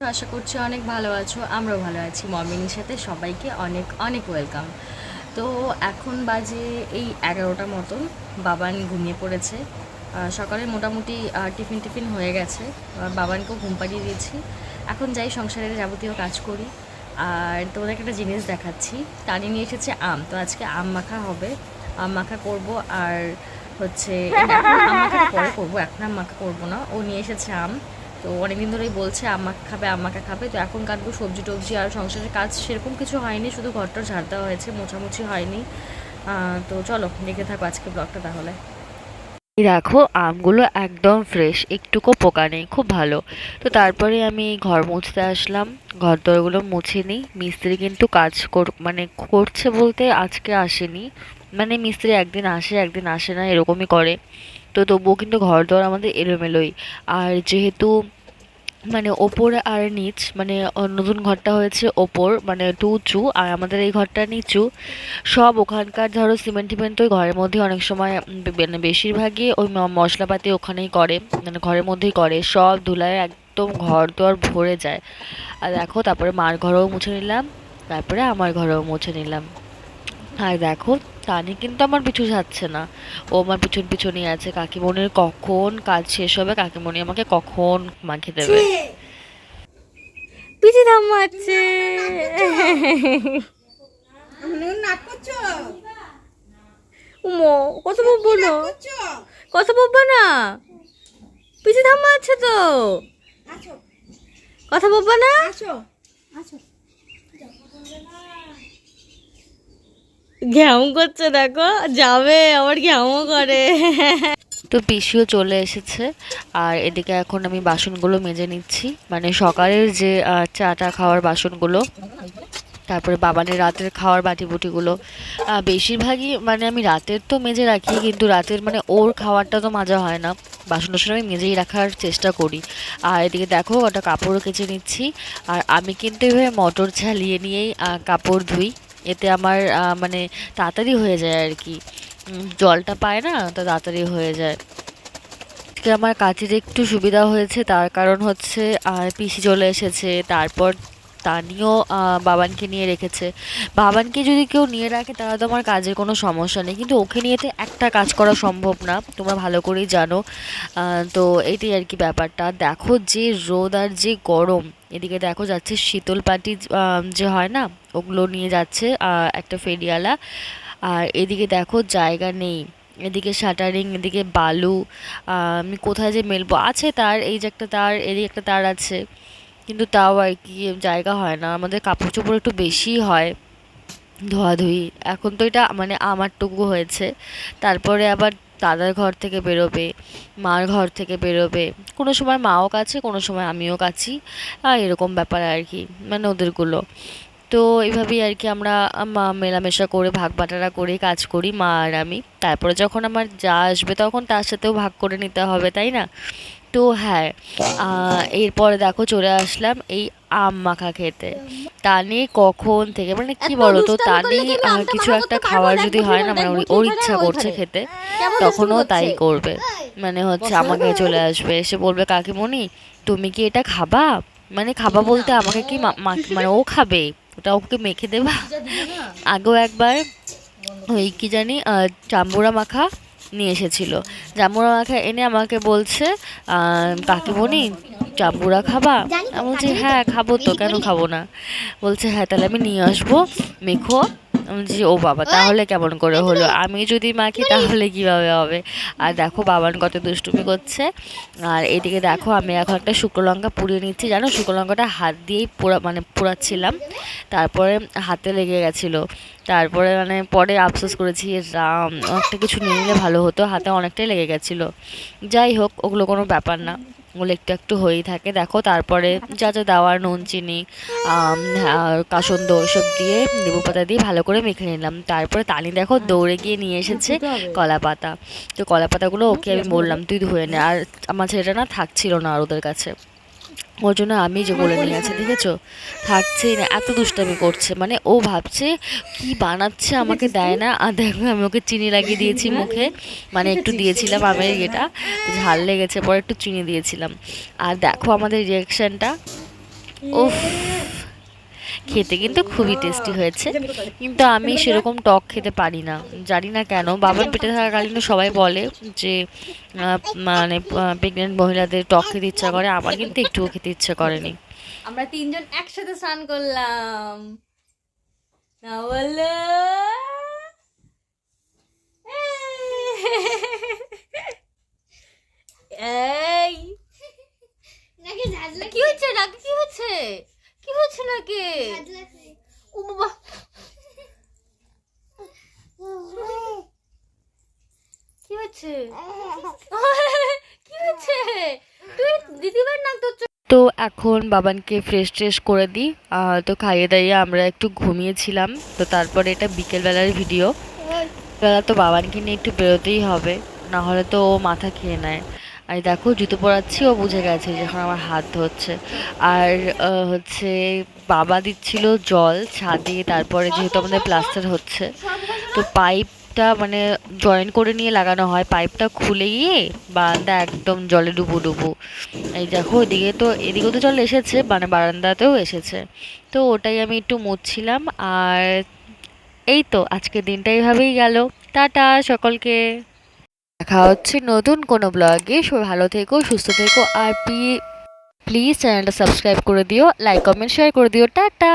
আশা করছি অনেক ভালো আছো, আমরাও ভালো আছি। মমিনীর সাথে সবাইকে অনেক অনেক ওয়েলকাম তো এখন বাজে এই এগারোটা মতন, বাবান ঘুমিয়ে পড়েছে। সকালে মোটামুটি টিফিন টিফিন হয়ে গেছে। বাবানকেও ঘুম পাড়িয়ে দিয়েছি। এখন যাই সংসারের যাবতীয় কাজ করি। আর তোমাদেরকে একটা জিনিস দেখাচ্ছি। টানি নিয়ে এসেছে আম, তো আজকে আম মাখা হবে। আম মাখা করব আর হচ্ছে আম পরে করব, এখন আম মাখা করব না। ও নিয়ে এসেছে আম। তো অনেকদিন ধরেই বলছে, আমাকে খাবে আমাকে খাবে। তো এখন কাটবো সবজি টবজি আর সংসারের কাজ সেরকম কিছু হয়নি, শুধু ঘরটা ঝাড় দেওয়া হয়েছে, মোছামুছি হয়নি। তো চলো, দেখে থাকো আজকে ব্লগটা তাহলে। দেখো আমগুলো একদম ফ্রেশ একটুকু পোকা নেই, খুব ভালো। তো তারপরে আমি ঘর মুছতে আসলাম ঘর দরগুলো মুছে নিই। মিস্ত্রি কিন্তু কাজ কর মানে করছে বলতে আজকে আসেনি। মানে মিস্ত্রি একদিন আসে একদিন আসে না, এরকমই করে। তো তবুও কিন্তু ঘর দর আমাদের এলোমেলোই। আর যেহেতু মানে ওপর আর নিচ মানে নতুন ঘরটা হয়েছে ওপর মানে একটু উঁচু, আর আমাদের এই ঘরটা নিচু, সব ওখানকার ধরো সিমেন্ট টিমেন্ট ওই ঘরের মধ্যে অনেক সময় মানে বেশিরভাগই ওই মশলাপাতি ওখানেই করে মানে ঘরের মধ্যেই করে, সব ধুলায় একদম ঘর দর ভরে যায়। আর দেখো, তারপরে মার ঘরেও মুছে নিলাম, তারপরে আমার ঘরেও মুছে নিলাম। আর দেখো তানি কিন্তু আমার পিছু ছাড়ছে না। ও আমার পিছন পিছনই আছে। কাকিমণির কখন কাজ শেষ হবে কাকিমণি আমাকে কখন মাখিয়ে দেবে। পিঠি নাক করছ? উমো কত বলব না। কত বলব না। পিঠি থামাচ্ছে তো। আসো। কথা বলব না। আসো। আসো। ঘ্যাম করছে দেখো। যাবে আবার ঘ্যামও করে। তো পিসিও চলে এসেছে আর এদিকে এখন আমি বাসনগুলো মেজে নিচ্ছি। মানে সকালের যে চাটা খাওয়ার বাসনগুলো তারপরে বাবানের রাতের খাওয়ার বাটি বুটিগুলো আহ, বেশিরভাগই মানে আমি রাতের তো মেজে রাখি কিন্তু রাতের মানে ওর খাওয়ারটা তো মাজা হয় না। বাসন টাসন আমি মেজেই রাখার চেষ্টা করি। আর এদিকে দেখো ওটা কাপড়ও কেচে নিচ্ছি। আর আমি কিন্তু এভাবে মটর ছালিয়ে নিয়েই কাপড় ধুই। এতে আমার মানে তাড়াতাড়ি হয়ে যায় আর কি। জলটা পায় না, তো তাড়াতাড়ি হয়ে যায়। আজকে আমার কাজের একটু সুবিধা হয়েছে, তার কারণ হচ্ছে আর পিসি চলে এসেছে, তারপর তানিও বাবানকে নিয়ে রেখেছে। বাবানকে যদি কেউ নিয়ে রাখে, তাহলে তো আমার কাজের কোনো সমস্যা নেই। কিন্তু ওকে নিয়ে তো একটা কাজ করা সম্ভব না, তোমরা ভালো করেই জানো। তো এটাই আর কি ব্যাপারটা। দেখো যে রোদ আর যে গরম এদিকে দেখো যাচ্ছে শীতল পাটি যে হয় না, ওগুলো নিয়ে যাচ্ছে একটা ফেরিওয়ালা। আর এদিকে দেখো জায়গা নেই, এদিকে শাটারিং, এদিকে বালু আমি কোথায় যে মেলবো? আছে তার, এই যে একটা তার, এদিকে একটা তার আছে, কিন্তু তাও আর কি জায়গা হয় না। আমাদের কাপড় চোপড় একটু বেশি হয় ধোয়াধুয়ি। এখন তো এটা মানে আমারটুকু হয়েছে। তারপরে আবার দাদার ঘর থেকে বেরোবে, মার ঘর থেকে বেরোবে। কোনো সময় মাও কাছে, কোনো সময় আমিও কাছি। আর এরকম ব্যাপার আর কি মানে ওদেরগুলো। তো এইভাবেই আর কি আমরা মেলামেশা করে, ভাগ বাটারা করে, কাজ করি, মা আর আমি। তারপরে যখন আমার যা আসবে তখন তার সাথেও ভাগ করে নিতে হবে, তাই না? তো হ্যাঁ এরপরে দেখো চলে আসলাম এই আম মাখা খেতে। তানি কখন থেকে মানে কি বলো তো তানি কিছু একটা খাওয়ার যদি হয় না মানে ওর- ওর ইচ্ছা করছে খেতে তখনও তাই করবে। মানে হচ্ছে আমাকে চলে আসবে এসে বলবে কাকিমণি তুমি কি এটা খাবা? মানে খাবা বলতে আমাকে কি মানে ও খাবে ওটা ওকে মেখে দেবা। আগেও একবার ওই কি জানি চাম্বুরা মাখা নিয়ে এসেছিল। জামুরা মাখা এনে আমাকে বলছে আহ, কাকিমণি জামুরা খাবা? আমি বলছি হ্যাঁ খাব তো কেন খাব না? বলছে হ্যাঁ তাহলে আমি নিয়ে আসব মেখো বলছি ও বাবা তাহলে কেমন করে হলো? আমি যদি মাখি তাহলে কীভাবে হবে? আর দেখো বাবান কত দুষ্টুমি করছে। আর এদিকে দেখো আমি এখন একটা শুকনো লঙ্কা পুড়িয়ে নিচ্ছি। জানো শুকনো লঙ্কাটা হাত দিয়েই পোড়া মানে পোড়াচ্ছিলাম। তারপরে হাতে লেগে গেছিল। তারপরে মানে পরে আফসোস করেছি রাম একটা কিছু নিয়ে নিলে ভালো হতো। হাতে অনেকটাই লেগে গেছিল। যাই হোক ওগুলো কোনো ব্যাপার না। ওগুলো একটু একটু হয়েই থাকে। দেখো তারপরে যা যা দেওয়ার নুন চিনি কাসন্দ ওসব দিয়ে লেবু পাতা দিয়ে ভালো করে মেখে নিলাম। তারপরে তানি দেখো দৌড়ে গিয়ে নিয়ে এসেছে কলা পাতা। তো কলা পাতাগুলো ওকে আমি বললাম তুই ধুয়ে নে। আর আমার ছেলেটা না থাকছিল না আর ওদের কাছে। ওর জন্য আমি যে বলে নিয়ে আছে দেখেছ? থাকছেই না, এত দুষ্টামি করছে। মানে ও ভাবছে, কি বানাচ্ছে আমাকে দেয় না? আর দেখো, আমি ওকে চিনি লাগিয়ে দিয়েছি মুখে। মানে একটু দিয়েছিলাম আমের ইয়েটা ঝাল লেগেছে, পরে একটু চিনি দিয়েছিলাম। আর দেখো আমাদের রিয়াকশানটা উফ খেতে কিন্তু খুবই টেস্টি হয়েছে। কিন্তু আমি সেরকম টক খেতে পারি না। জানি না কেন, বাবার পেটে থাকাকালীন সবাই বলে যে মানে প্রেগনেন্ট মহিলাদের টক খেতে ইচ্ছা করে, আমার কিন্তু একটুও খেতে ইচ্ছে করেনি। আমরা তিনজন একসাথে স্নান করলাম। না বলো এই নাকি ঝাঁজ কি হচ্ছে নাকি কি হচ্ছে কি বাবা কি হচ্ছে? কি হচ্ছে? তুই দিদিবার তো এখন বাবানকে ফ্রেশ ট্রেশ করে দিই। তো খাইয়ে দাইয়ে আমরা একটু ঘুমিয়েছিলাম। তো তারপরে এটা বিকেলবেলার ভিডিও বেলা তো বাবানকে নিয়ে একটু বেরোতেই হবে। না হলে তো ও মাথা খেয়ে নেয়। আর দেখো, জুতো পরাচ্ছি, ও বুঝে গেছে যখন আমার হাত ধরছে। আর হচ্ছে বাবা দিচ্ছিল জল ছাদে তারপরে যেহেতু আমাদের প্লাস্টার হচ্ছে, তো পাইপটা মানে জয়েন করে নিয়ে লাগানো হয়। পাইপটা খুলে গিয়ে বারান্দা একদম জলে ডুবু ডুবু। এই দেখো, এদিকে তো, এদিকেও তো জল এসেছে মানে বারান্দাতেও এসেছে। তো ওটাই আমি একটু মুছছিলাম আর এই তো, আজকের দিনটা এইভাবেই গেল। টাটা, সকলকে। দেখা হচ্ছে নতুন কোনো ব্লগে সবাই ভালো থেকো, সুস্থ থেকো, আর প্লিজ চ্যানেলটা সাবস্ক্রাইব করে দিও লাইক কমেন্ট শেয়ার করে দিও টাটা!